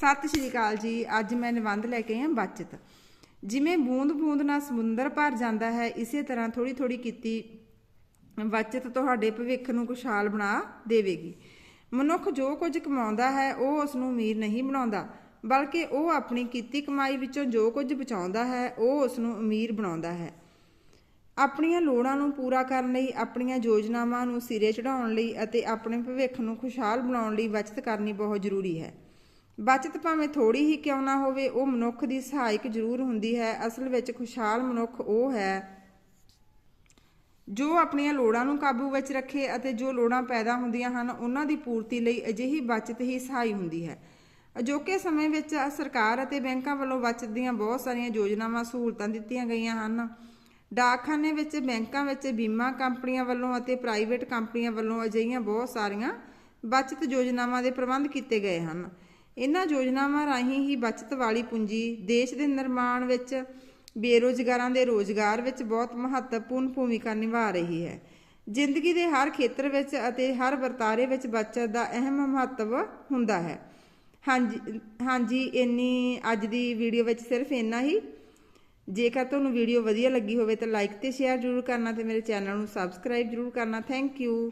ਸਤਿ ਸ਼੍ਰੀ ਅਕਾਲ ਜੀ। ਅੱਜ ਮੈਂ ਨਿਬੰਧ ਲੈ ਕੇ ਆਈ ਹਾਂ ਬਚਤ। ਜਿਵੇਂ ਬੂੰਦ-ਬੂੰਦ ਨਾਲ ਸਮੁੰਦਰ ਭਰ ਜਾਂਦਾ ਹੈ, ਇਸੇ ਤਰ੍ਹਾਂ ਥੋੜੀ-ਥੋੜੀ ਕੀਤੀ ਬਚਤ ਤੁਹਾਡੇ ਭਵਿੱਖ ਨੂੰ ਖੁਸ਼ਹਾਲ ਬਣਾ ਦੇਵੇਗੀ। ਮਨੁੱਖ ਜੋ ਕੁਝ ਕਮਾਉਂਦਾ ਹੈ, ਉਹ ਉਸ ਨੂੰ ਅਮੀਰ ਨਹੀਂ ਬਣਾਉਂਦਾ, ਬਲਕਿ ਉਹ ਆਪਣੀ ਕੀਤੀ ਕਮਾਈ ਵਿੱਚੋਂ ਜੋ ਕੁਝ ਬਚਾਉਂਦਾ ਹੈ, ਉਹ ਉਸ ਨੂੰ ਅਮੀਰ ਬਣਾਉਂਦਾ ਹੈ। ਆਪਣੀਆਂ ਲੋੜਾਂ ਨੂੰ ਪੂਰਾ ਕਰਨ ਲਈ, ਆਪਣੀਆਂ ਯੋਜਨਾਵਾਂ ਨੂੰ ਸਿਰੇ ਚੜਾਉਣ ਲਈ ਅਤੇ ਆਪਣੇ ਭਵਿੱਖ ਨੂੰ ਖੁਸ਼ਹਾਲ ਬਣਾਉਣ ਲਈ ਬਚਤ ਕਰਨੀ ਬਹੁਤ ਜ਼ਰੂਰੀ ਹੈ। ਬਚਤ ਭਾਵੇਂ ਥੋੜੀ ਹੀ ਕਿਉਂ ਨਾ ਹੋਵੇ, ਉਹ ਮਨੁੱਖ ਦੀ ਸਹਾਇਕ ਜ਼ਰੂਰ ਹੁੰਦੀ ਹੈ। ਅਸਲ ਵਿੱਚ ਖੁਸ਼ਹਾਲ ਮਨੁੱਖ ਉਹ ਹੈ ਜੋ ਆਪਣੀਆਂ ਲੋੜਾਂ ਨੂੰ ਕਾਬੂ ਵਿੱਚ ਰੱਖੇ ਅਤੇ ਜੋ ਲੋੜਾਂ ਪੈਦਾ ਹੁੰਦੀਆਂ ਹਨ, ਉਹਨਾਂ ਦੀ ਪੂਰਤੀ ਲਈ ਅਜਿਹੀ ਬਚਤ ਹੀ ਸਹਾਈ ਹੁੰਦੀ ਹੈ। ਅਜੋਕੇ ਸਮੇਂ ਵਿੱਚ ਸਰਕਾਰ ਅਤੇ ਬੈਂਕਾਂ ਵੱਲੋਂ ਬਚਤ ਦੀਆਂ ਬਹੁਤ ਸਾਰੀਆਂ ਯੋਜਨਾਵਾਂ ਸਹੂਲਤਾਂ ਦਿੱਤੀਆਂ ਗਈਆਂ ਹਨ। ਡਾਕਖਾਨੇ ਵਿੱਚ, ਬੈਂਕਾਂ ਵਿੱਚ, ਬੀਮਾ ਕੰਪਨੀਆਂ ਵੱਲੋਂ ਅਤੇ ਪ੍ਰਾਈਵੇਟ ਕੰਪਨੀਆਂ ਵੱਲੋਂ ਅਜਿਹੀਆਂ ਬਹੁਤ ਸਾਰੀਆਂ ਬਚਤ ਯੋਜਨਾਵਾਂ ਦੇ ਪ੍ਰਬੰਧ ਕੀਤੇ ਗਏ ਹਨ। ਇਹਨਾਂ ਯੋਜਨਾਵਾਂ ਰਾਹੀਂ ਹੀ ਬਚਤ ਵਾਲੀ ਪੂੰਜੀ ਦੇਸ਼ ਦੇ ਨਿਰਮਾਣ ਵਿੱਚ, ਬੇਰੋਜ਼ਗਾਰਾਂ ਦੇ ਰੋਜ਼ਗਾਰ ਵਿੱਚ ਬਹੁਤ ਮਹੱਤਵਪੂਰਨ ਭੂਮਿਕਾ ਨਿਭਾ ਰਹੀ ਹੈ। ਜ਼ਿੰਦਗੀ ਦੇ ਹਰ ਖੇਤਰ ਵਿੱਚ ਅਤੇ ਹਰ ਵਰਤਾਰੇ ਵਿੱਚ ਬਚਤ ਦਾ ਅਹਿਮ ਮਹੱਤਵ ਹੁੰਦਾ ਹੈ। ਹਾਂਜੀ ਹਾਂਜੀ, ਇੰਨੀ ਅੱਜ ਦੀ ਵੀਡੀਓ ਵਿੱਚ ਸਿਰਫ ਇੰਨਾ ਹੀ। ਜੇਕਰ ਤੁਹਾਨੂੰ ਵੀਡੀਓ ਵਧੀਆ ਲੱਗੀ ਹੋਵੇ ਤਾਂ ਲਾਈਕ ਤੇ ਸ਼ੇਅਰ ਜ਼ਰੂਰ ਕਰਨਾ ਤੇ ਮੇਰੇ ਚੈਨਲ ਨੂੰ ਸਬਸਕ੍ਰਾਈਬ ਜ਼ਰੂਰ ਕਰਨਾ। Thank you